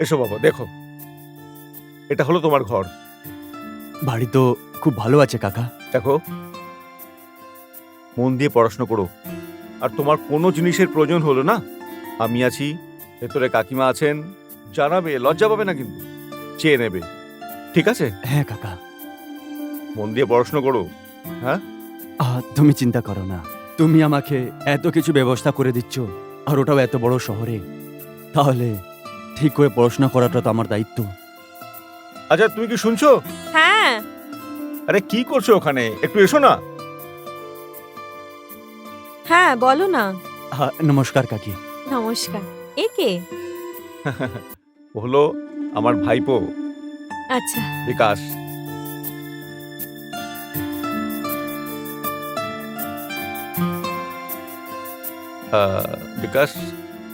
এসো বাবা দেখো। এটা হলো তোমার ঘর। বাড়ি তো খুব ভালো আছে কাকা। দেখো মন দিয়ে পড়াশোনা করো। আর তোমার কোনো জিনিসের প্রয়োজন হলো না। আমি আছি ভেতরে কাকিমা আছেন জানাবে লজ্জা পাবে না কিন্তু। চেয়ে নেবে। ঠিক আছে? হ্যাঁ কাকা। মন দিয়ে পড়াশোনা করো আহ, তুমি চিন্তা করো না। তুমি আমাকে এত কিছু ব্যবস্থা করে দিচ্ছ আর ওটাও এত বড় শহরে। তাহলে ঠিক করে পড়াশোনা করাটা তো আমার দায়িত্ব। আচ্ছা তুমি কি শুনছো? হ্যাঁ। আরে কি করছ ওখানে? একটু এসো না। হ্যাঁ বলো না। নমস্কার কাকি। নমস্কার। এ কে? ও হলো আমার ভাইপো। আচ্ছা। বিকাশ। আহ, বিকাশ?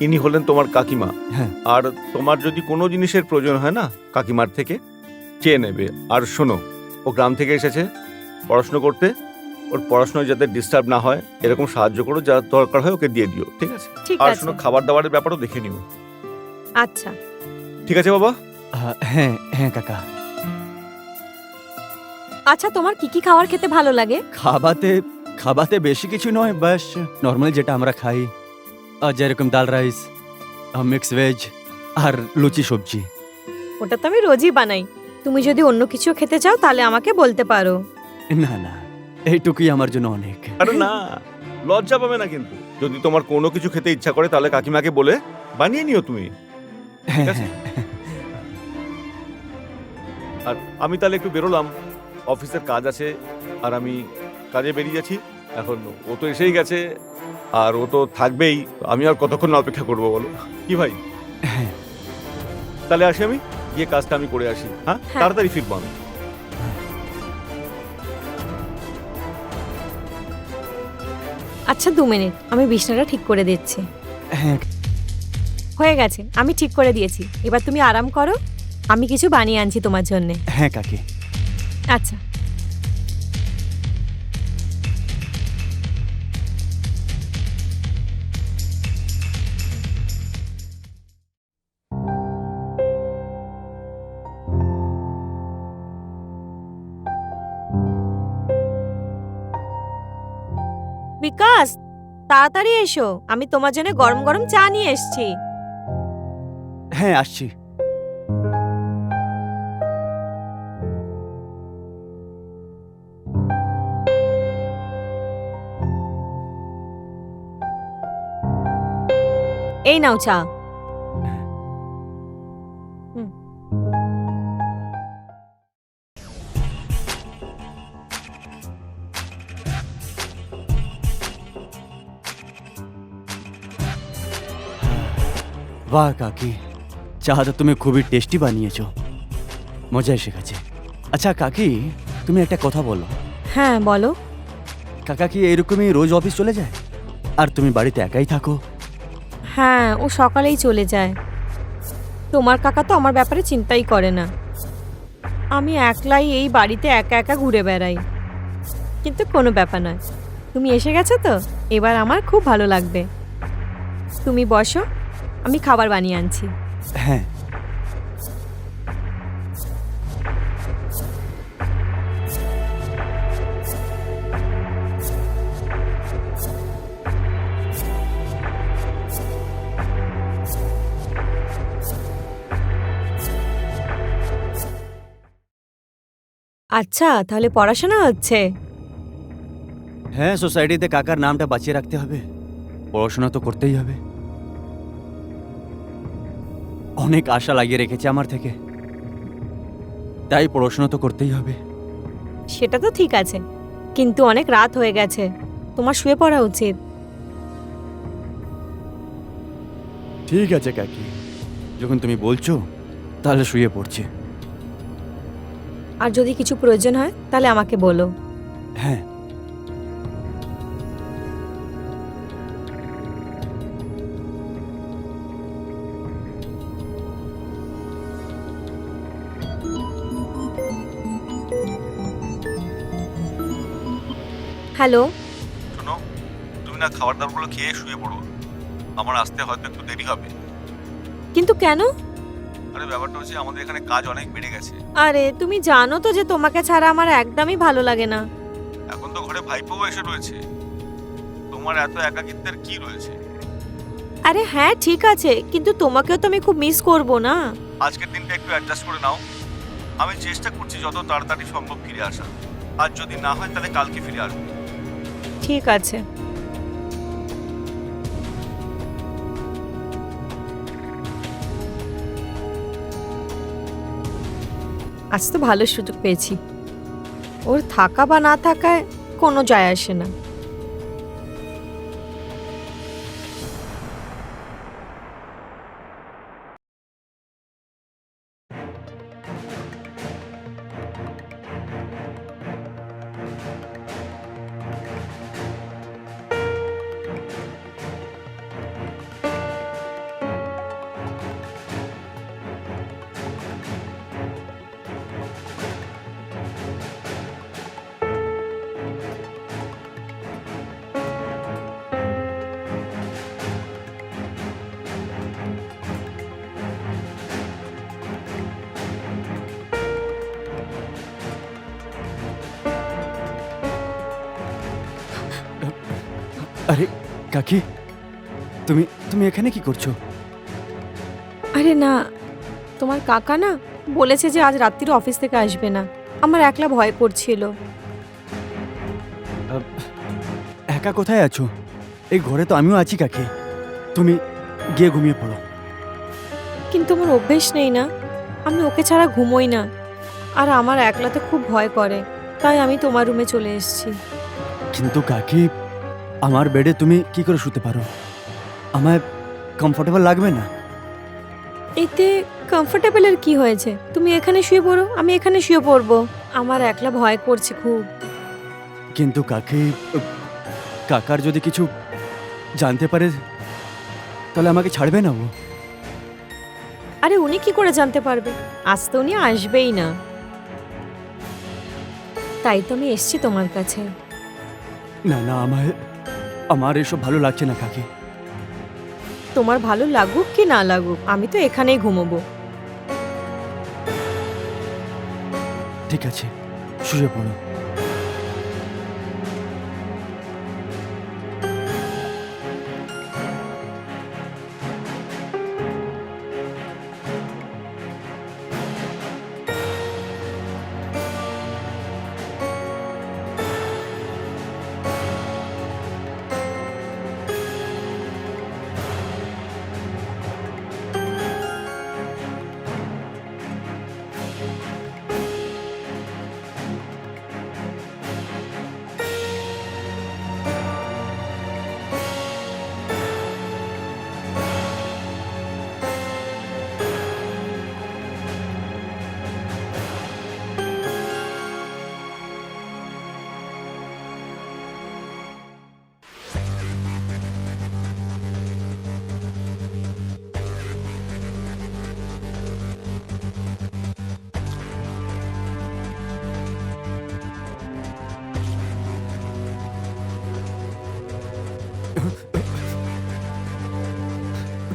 ইনি হলেন তোমার কাকিমা। হ্যাঁ। আর তোমার যদি কোনো জিনিসের প্রয়োজন হয় না কাকিমার থেকে চেয়ে নেবে। আর শোনো ও গ্রাম থেকে এসেছে পড়াশুনো করতে। ওর পড়াশোনায় যাতে ডিস্টার্ব না হয় এরকম সাহায্য করো যা দরকার হয় ওকে দিয়ে দিও ঠিক আছে? ঠিক আর আছে। শোনো খাবার দাবারের ব্যাপারও দেখে নিও। আচ্ছা। ঠিক আছে বাবা? আহ, হ্যাঁ হ্যাঁ কাকা। আচ্ছা তোমার কি কি খাবার খেতে ভালো লাগে? খাবাতে খাবাতে বেশি কিছু নয় বাস নর্মাল যেটা আমরা খাই। যেরকম ডাল রাইস মিক্স ভেজ আর লুচি সবজি। ওটা তো আমি রোজই বানাই। তুমি যদি অন্য কিছু খেতে চাও তাহলে আমাকে বলতে পারো। না না এইটুকুই আমার জন্য অনেক। আরে না লজ্জা পাবে না কিন্তু। যদি তোমার কোনো কিছু খেতে ইচ্ছা করে তাহলে কাকিমাকে বলে বানিয়ে নিও তুমি। আছে? আর আমি তাহলে একটু বেরোলাম। অফিসের কাজ আছে আর আমি কাজে বেরিয়ে যাচ্ছি। এখন ও তো এসেই গেছে। আর ও তো থাকবেই আমি আর কতক্ষণ না অপেক্ষা করব বলো? কি ভাই? হ্যাঁ। তাহলে আসি আমি? গিয়ে কাজটা আমি করে আসি হ্যাঁ? হ্যাঁ। তাড়াতাড়ি ফিরবো আমি। আচ্ছা দু মিনিট। আমি বিছনাটা ঠিক করে দিচ্ছি। হ্যাঁ। হয়ে গেছে আমি ঠিক করে দিয়েছি। এবার তুমি আরাম করো আমি কিছু বানিয়ে আনছি তোমার জন্য। হ্যাঁ কাকি। আচ্ছা। বিকাশ তাড়াতাড়ি এসো। আমি তোমার জন্য গরম গরম চা নিয়ে এসেছি। হ্যাঁ আসছি। এই নাও চা। বাহ কাকি। চাটা তুমি খুবই টেস্টি বানিয়েছো। মজা এসে গেছে। আচ্ছা কাকি তুমি একটা কথা বলো। হ্যাঁ বলো। কাকা কি এরকমই রোজ অফিস চলে যায়? আর তুমি বাড়িতে একাই থাকো? হ্যাঁ ও সকালেই চলে যায়। তোমার কাকা তো আমার ব্যাপারে চিন্তাই করে না। আমি একলাই এই বাড়িতে একা একা ঘুরে বেড়াই। কিন্তু কোনো ব্যাপার নয়। তুমি এসে গেছো তো? এবার আমার খুব ভালো লাগবে। তুমি বসো। আমি খাবার বানিয়ে আনছি। হ্যাঁ। আচ্ছা তাহলে পড়াশোনা হচ্ছে? হ্যাঁ সোসাইটিতে কাকার নামটা বাঁচিয়ে রাখতে হবে। পড়াশোনা তো করতেই হবে। অনেক আশা লাগিয়ে রেখেছে আমার থেকে। তাই পড়াশোনা তো করতেই হবে। সেটা তো ঠিক আছে কিন্তু অনেক রাত হয়ে গেছে তোমার শুয়ে পড়া উচিত। ঠিক আছে কাকি যখন তুমি বলছো তাহলে শুয়ে পড়ছি। আর যদি কিছু প্রয়োজন হয় তাহলে আমাকে বলো। হ্যাঁ হ্যালো। শোনো তুমি না খাবার দাবারগুলো খেয়ে শুয়ে পড়ো। আমার আসতে হয়তো একটু দেরি হবে। কিন্তু কেন? আরে ব্যাপারটা হচ্ছে আমাদের এখানে কাজ অনেক বেড়ে গেছে। আরে তুমি জানো তো যে তোমাকে ছাড়া আমার একদমই ভালো লাগে না। এখন তো ঘরে ভাইপোও এসে রয়েছে। তোমার এত একাকিত্বের কি রয়েছে? আরে হ্যাঁ ঠিক আছে কিন্তু তোমাকেও তো আমি খুব মিস করব না। আজকের দিনটা একটু অ্যাডজাস্ট করে নাও। আমি চেষ্টা করছি যত তাড়াতাড়ি সম্ভব ফিরে আসা আর যদি না হয় তাহলে কালকে ফিরে আসব। ঠিক আছে। আজ তো ভালো সুযোগ পেয়েছি। ওর থাকা বা না থাকায় কোনো যায় আসে না। কাকি তুমি তুমি এখানে কি করছ? আরে না তোমার কাকা না বলেছে যে আজ রাত্রিরে অফিস থেকে আসবে না। আমার একলা ভয় করছিল। একা কোথায় আছো? এই ঘরে তো আমিও আছি কাকি। তুমি গিয়ে ঘুমিয়ে পড়ো। কিন্তু আমার অভ্যেস নেই না। আমি ওকে ছাড়া ঘুমোই না। আর আমার একলাতে খুব ভয় করে। তাই আমি তোমার রুমে চলে এসেছি। কিন্তু কাকি আমার বেডে তুমি কি করে শুতে পারো? আমায় কমফোর্টেবল লাগবে না? এতে কমফোর্টেবলের কি হয়েছে? তুমি এখানে শুয়ে পড়ো আমি এখানে শুয়ে পড়ব। আমার একলা ভয় করছে খুব। কিন্তু কাকি কাকার যদি কিছু জানতে পারে তাহলে আমাকে ছাড়বে না ও? আরে উনি কি করে জানতে পারবে? আজ তো উনি আসবেই না। তাই তো আমি এসছি তোমার কাছে। না না আমার আমার এসব ভালো লাগছে না কাকি। তোমার ভালো লাগুক কি না লাগুক আমি তো এখানেই ঘুমোবো। ঠিক আছে শুয়ে পড়ো।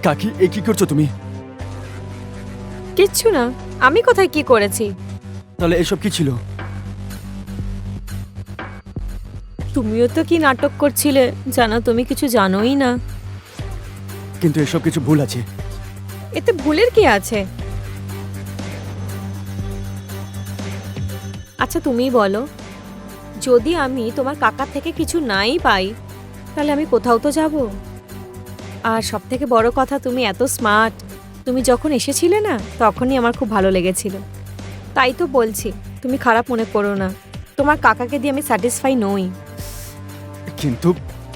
কাকি এ কি করছ তুমি? কিচ্ছু না। আমি কোথায় কি করেছি? তাহলে এসব কি ছিল? তুমিও তো কি নাটক করছিলে? জানো তুমি কিছু জানোই না। কিন্তু এসব কিছু ভুল আছে। এতে ভুলের কি আছে? আচ্ছা তুমি বলো। যদি আমি তোমার কাকার থেকে কিছু নাই পাই তাহলে আমি কোথাও তো যাব? আর সব থেকে বড় কথা তুমি এত স্মার্ট তুমি যখন এসেছিলে না তখনই আমার খুব ভালো লেগেছিল। তাই তো বলছি তুমি খারাপ মনে করো না। তোমার কাকাকে দিয়ে আমি স্যাটিসফাই নই। কিন্তু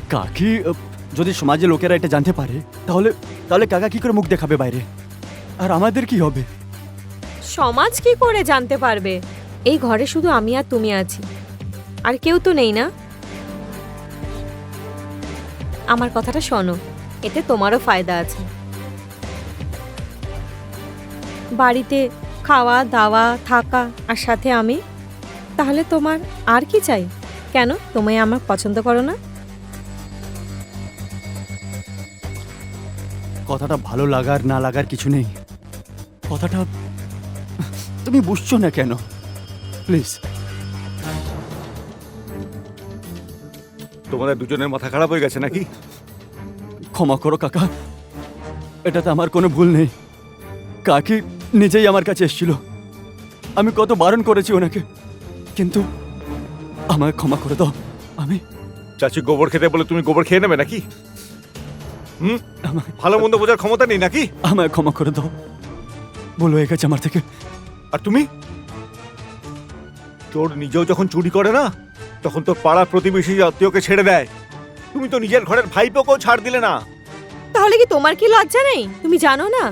কাকি যদি সমাজে লোকেরা এটা জানতে পারে তাহলে তাহলে কাকা কি করে মুখ দেখাবে বাইরে? আর আমাদের কি হবে? সমাজ কি করে জানতে পারবে? এই ঘরে শুধু আমি আর তুমি আছি। আর কেউ তো নেই না? আমার কথাটা শোনো। এতে তোমারও ফায়দা আছে। বাড়িতে খাওয়া দাওয়া থাকা আর সাথে আমি তাহলে তোমার আর কি চাই? কেন? তুমি আমার পছন্দ করো না? কথাটা ভালো লাগার না লাগার কিছু নেই। কথাটা তুমি বুঝছ না কেন? প্লিজ। তোমাদের দুজনের মাথা খারাপ হয়ে গেছে নাকি? ক্ষমা করো কাকা। এটাতে আমার কোনো ভুল নেই। কাকি নিজেই আমার কাছে এসেছিল। আমি কত বারণ করেছি ওনাকে। কিন্তু আমায় ক্ষমা করে দাও। আমি চাচি গোবর খেতে বলে তুমি গোবর খেয়ে নেবে নাকি? হুম? ভালো মন্দ বোঝার ক্ষমতা নেই নাকি? আমায় ক্ষমা করে দাও। ভুল হয়ে গেছে আমার থেকে। আর তুমি? চোর নিজেও যখন চুরি করে না তখন তো পাড়া প্রতিবেশী আত্মীয়কে ছেড়ে দেয়। তুমি তো নিজের ঘরের ভাইপোকেও ছাড় দিলে না। তাহলে কি তোমার কি লজ্জা নেই? তুমি জানো না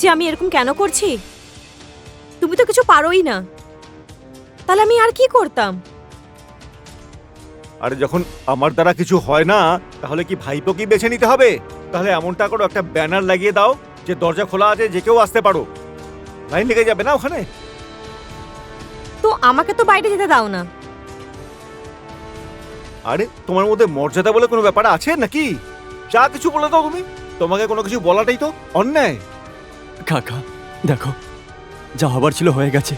যে আমি এরকম কেন করছি? তুমি তো কিছু পারোই না। তাহলে আমি আর কি করতাম? আরে যখন আমার দ্বারা কিছু হয় না তাহলে কি ভাইপোকেই বেছে নিতে হবে? তাহলে এমনটা করো একটা ব্যানার লাগিয়ে দাও যে দরজা খোলা আছে যে কেউ আসতে পারো। লাইন লেগে যাবে না ওখানে? তো আমাকে তো বাইরে যেতে দাও না। আরে তোমার মধ্যে মর্যাদা বলে কোনো ব্যাপার আছে নাকি? যা কিছু বলে দাও তুমি। তোমাকে কোনো কিছু বলাটাই তো অন্যায়। কাকা দেখো যা হবার ছিল হয়ে গেছে।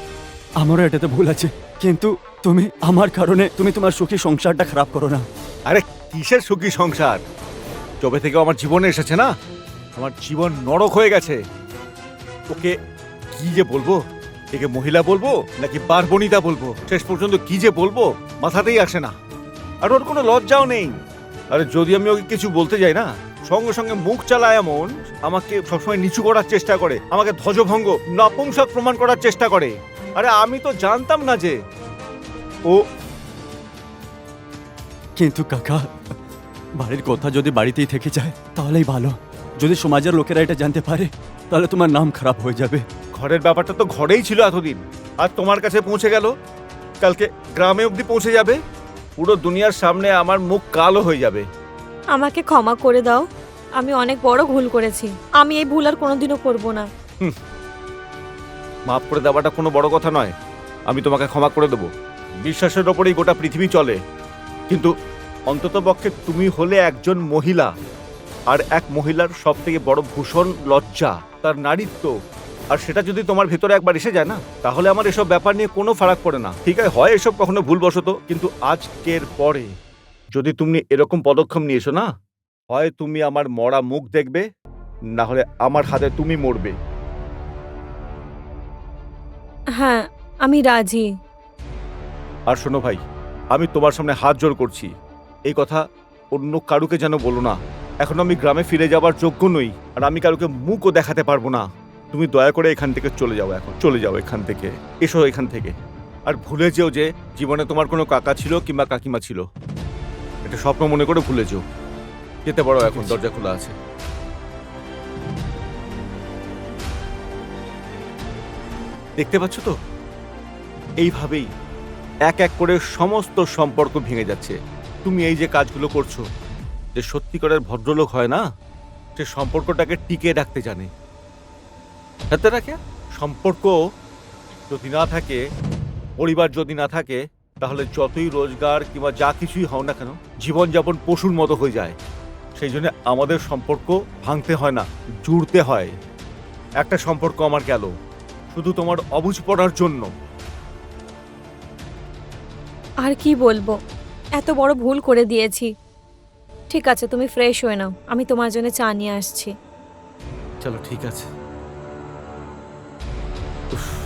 আমারও এটাতে ভুল আছে। কিন্তু তুমি আমার কারণে তুমি তোমার সুখী সংসারটা খারাপ করো না। আরে কিসের সুখী সংসার? যবে থেকে আমার জীবনে এসেছে না? আমার জীবন নরক হয়ে গেছে। ওকে কি যে বলব? একে মহিলা বলব নাকি বারবনিতা বলব? শেষ পর্যন্ত কি যে বলব? মাথাতেই আসে না। আর ওর কোনো লজ্জাও নেই। আরে যদি আমি ওকে কিছু বলতে যাই না সঙ্গে সঙ্গে মুখ চালায় এমন আমাকে সবসময় নিচু করার চেষ্টা করে আমাকে ধ্বজভঙ্গ নপুংসক প্রমাণ করার চেষ্টা করে। আরে আমি তো জানতাম না যে ও কিন্তু কাকা বাড়ির কথা যদি বাড়িতেই থেকে যায় তাহলেই ভালো। যদি সমাজের লোকেরা এটা জানতে পারে তাহলে তোমার নাম খারাপ হয়ে যাবে। ঘরের ব্যাপারটা তো ঘরেই ছিল এতদিন। আর তোমার কাছে পৌঁছে গেল? কালকে গ্রামে অবধি পৌঁছে যাবে? পুরো দুনিয়ার সামনে আমার মুখ কালো হয়ে যাবে। আমাকে ক্ষমা করে দাও। আমি অনেক বড় ভুল করেছি। আমি এই ভুল আর কোনোদিনও করব না। মাফ করে দেওয়াটা কোনো বড় কথা নয়। আমি তোমাকে ক্ষমা করে দেবো। বিশ্বাসের ওপরেই গোটা পৃথিবী চলে। কিন্তু অন্তত পক্ষে তুমি হলে একজন মহিলা। আর এক মহিলার সব থেকে বড় ভূষণ লজ্জা। তার নারীত্ব। আর সেটা যদি তোমার ভেতরে একবার এসে যায় না তাহলে আমার এসব ব্যাপার নিয়ে কোনো ফারাক পড়ে না। ঠিক আছে হয় এসব কখনো ভুলবশত কিন্তু আজকের পরে যদি তুমি এরকম পদক্ষেপ নিয়েছো না হয় তুমি আমার মরা মুখ দেখবে না হলে আমার হাতে তুমি মরবে। হ্যাঁ আমি রাজি। আর শোনো ভাই আমি তোমার সামনে হাত জোর করছি। এই কথা অন্য কারুকে যেন বলো না। এখন আমি গ্রামে ফিরে যাবার যোগ্য নই আর আমি কারুকে মুখও দেখাতে পারব না। তুমি দয়া করে এখান থেকে চলে যাও এখন চলে যাও এখান থেকে এসো এখান থেকে। আর ভুলে যেও যে জীবনে তোমার কোনো কাকা ছিল কিংবা কাকিমা ছিল। এটা স্বপ্ন মনে করে ভুলে যেও। যেতে পারো এখন দরজা খোলা আছে। দেখতে পাচ্ছ তো? এইভাবেই এক এক করে সমস্ত সম্পর্ক ভেঙে যাচ্ছে। তুমি এই যে কাজগুলো করছ যে সত্যিকারের ভদ্রলোক হয় না সে সম্পর্কটাকে টিকে রাখতে জানে। রাখতে রাখে? সম্পর্ক যদি না থাকে পরিবার যদি না থাকে তাহলে যতই রোজগার কিংবা যা কিছুই হও না কেন জীবনযাপন পশুর মতো হয়ে যায়। সেই জন্য আমাদের সম্পর্ক ভাঙতে হয় না জুড়তে হয়। একটা সম্পর্ক আমার গেল শুধু তোমার অবুঝ পড়ার জন্য। আর কি বলব? এত বড় ভুল করে দিয়েছি। ঠিক আছে তুমি ফ্রেশ হয়ে নাও। আমি তোমার জন্য চা নিয়ে আসছি। চলো ঠিক আছে। Уф.